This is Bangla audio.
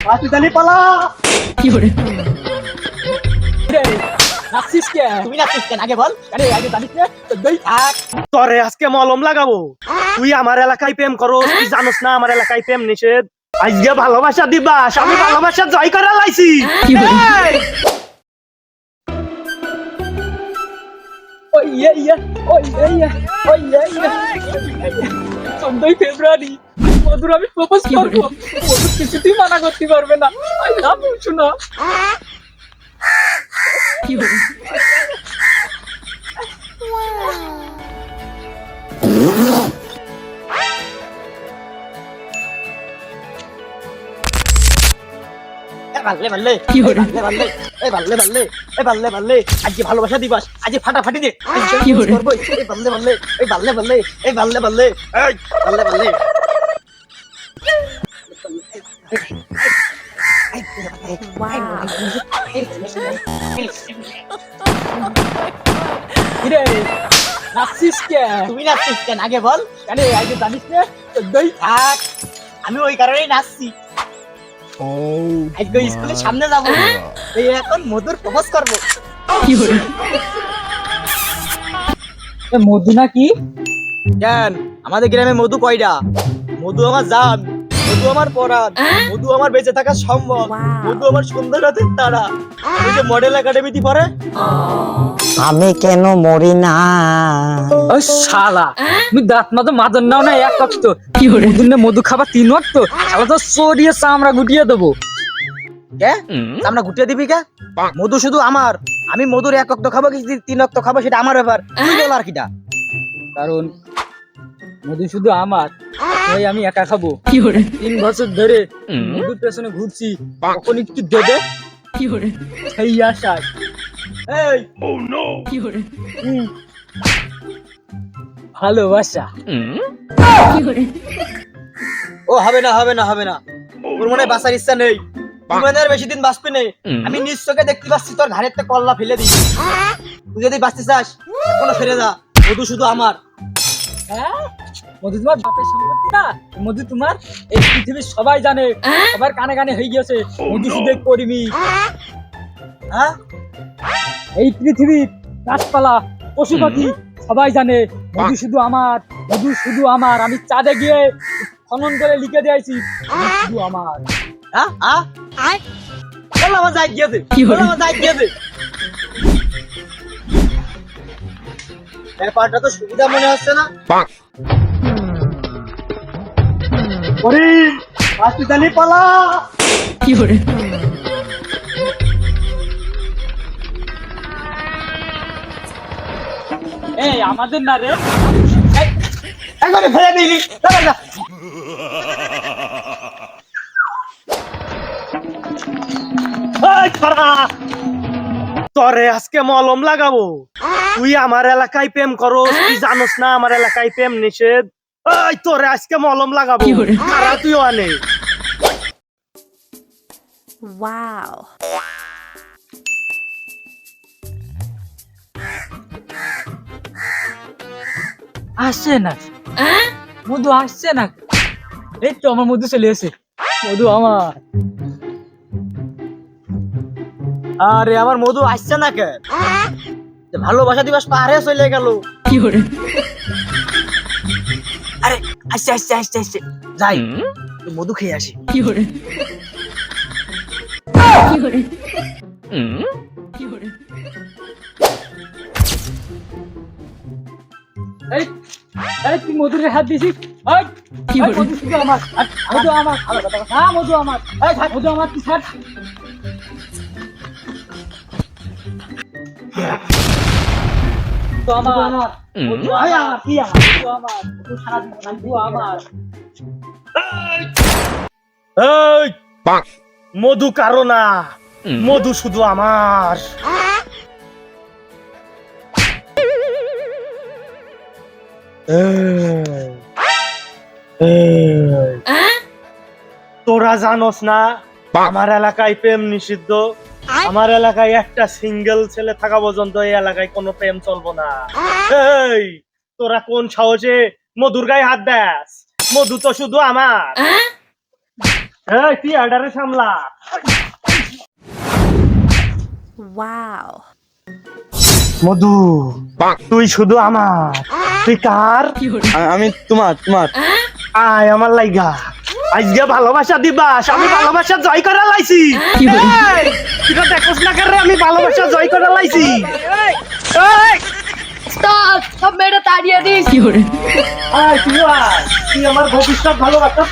পাকিস্তানি পালা নাচছিস কে তুমি কেন আগে বল আরে আগে জানিস না চোদ্দই থাক তরে আজকে মলম লাগাবো তুই আমার এলাকায় প্রেম করো তুই জানোস না আমার এলাকায় প্রেম নিষেধ আজকে ভালোবাসা দিবাস আমি ভালোবাসা জয় করা লাইছি ওই ইয়ে ইয়ে ওই ইয়ে ইয়ে ওই ইয়ে ইয়ে চোদ্দই ফেব্রুয়ারি মধুর আমি প্রপোজ করব। মধুর কিছুতেই মানা করতে পারবে না। আই লাভ ইউ শোনা এ বাল্লে বাল্লে এই বাল্লে বাল্লে এই বাল্লে বাল্লে এই বাল্লে বাল্লে আজকে ভালোবাসা দিবস আজকে ফাটাফাটি দে কি? করব এই বাল্লে বাল্লে এই বাল্লে বাল্লে এই বাল্লে বাল্লে এই বাল্লে। বাল্লে কিরে নাচছিস কে? তুমি নাচছিস কেন? আগে বল। আরে আগে জানিস না থাক আমি ওই কারণেই নাচছি। আজকে স্কুলের সামনে যাব। এই এখন মধুর প্রপোজ করব। এ মধু নাকি? কেন? আমাদের গ্রামে মধু কয়টা মধু আমার জান। মধু আমার পরাণ। মধু আমার বেঁচে থাকার সম্ভব। মধু আমার সুন্দর হাতের তারা। ওই যে মডেল একাডেমিতে পড়ে আমি কেন মরি না? ওই শালা তুমি দাঁত মাঝে মাজন নাও না এক কক্ষ কি হরে মধু মধু খাবার তিন ওয়াক্ত শালা তো সরিয়ে চামড়া গুটিয়ে দেবো। কে? আমরা গুটিয়ে দিবি কে? মধু শুধু আমার। আমি মধুর এক অক্ত খাব কি তিন অক্ত খাব সেটা আমার ব্যাপার। তুই বল আর কিটা। কারণ মধু শুধু আমার ভাই আমি একা খাব। কি করে? তিন বছর ধরে মধুর পেছনে ঘুরছি কখন একটু দেবে? সেই আশায়। এই! হুম। ভালোবাসা। ও হবে না হবে না হবে না। ওর মনে হয় বাঁচার ইচ্ছা নেই। মনে আর বেশি দিন বাঁচবি নেই। আমি নিজ চোখে দেখতে পাচ্ছি তোর ঘাড়ের কল্লা ফেলে দিই তুই যদি বাঁচতে চাস এখনও ফিরে যা। মধু শুধু আমার। হ্যাঁ? মধু তোমার বাপের সম্পত্তি না? মধু তোমার এই পৃথিবীর সবাই জানে। সবার কানে কানে হয়ে গিয়েছে। মধু হ্যাঁ? এই পৃথিবীর গাছপালা পশু পাখি সবাই জানে। মধু শুধু আমার মধু শুধু আমার। আমি চাঁদে গিয়ে খনন করে লিখে দিয়েছি। শুধু আমার। হ্যাঁ? হ্যাঁ? যাই গিয়েছে বল আমার যাই গিয়েছে ব্যাপারটা তো সুবিধা মনে হচ্ছে না। ওরে পাকিস্তানি পালা। এই আমাদের না রে। একবারে ফেলে দিলি। দাঁড়া যা তরে আজকে মলম লাগাবো। তুই আমার এলাকায় প্রেম করো তুই জানোস না আমার এলাকায় প্রেম নিষেধ। ওই তোরে আজকে মলম লাগাবো। খারা তুই আনে Wow. আসছে না। মধু আসছে না। এই তো আমার মধু চলে এসে মধু আমার। আরে আমার মধু আসছে না কে যে ভালোবাসা দিবস পাহাড়ে চলে গেল। কি করে আরে আসছে আসছে আসছে আসছে। যাই মধু খেয়ে আসি। এই এই তুই মধুরে হাত দিছিস? এই এই, মধু আমার আর মধু আমার। না মধু আমার। মধু আমার তুই ছাড়। আমার মধু কারও না মধু শুধু আমার তোরা জানোস না আমার এলাকায় প্রেম নিষিদ্ধ। আমার এলাকায় একটা সিঙ্গেল ছেলে থাকা পর্যন্ত এই এলাকায় কোনো প্রেম চলবো না। এই তোরা কোন সাহসে মধুর গায়ে হাত দেস? মধু তো শুধু আমার। এই তুই আডারে সামলা। Wow. মধু তুই শুধু আমার। তুই কার? আমি তোমার তোমার। আয় আমার লাইগা। আজকে ভালোবাসা দিবাস আমি ভালোবাসা জয় করে লাইছি। এই, তুই তো দেখোস না কারে আমি ভালোবাসা জয় করা লাইছি। এই, সব মেয়েটা তাড়িয়ে দিস। আয় তুই আয়। তুই আমার ভবিষ্যৎ ভালোবাসা।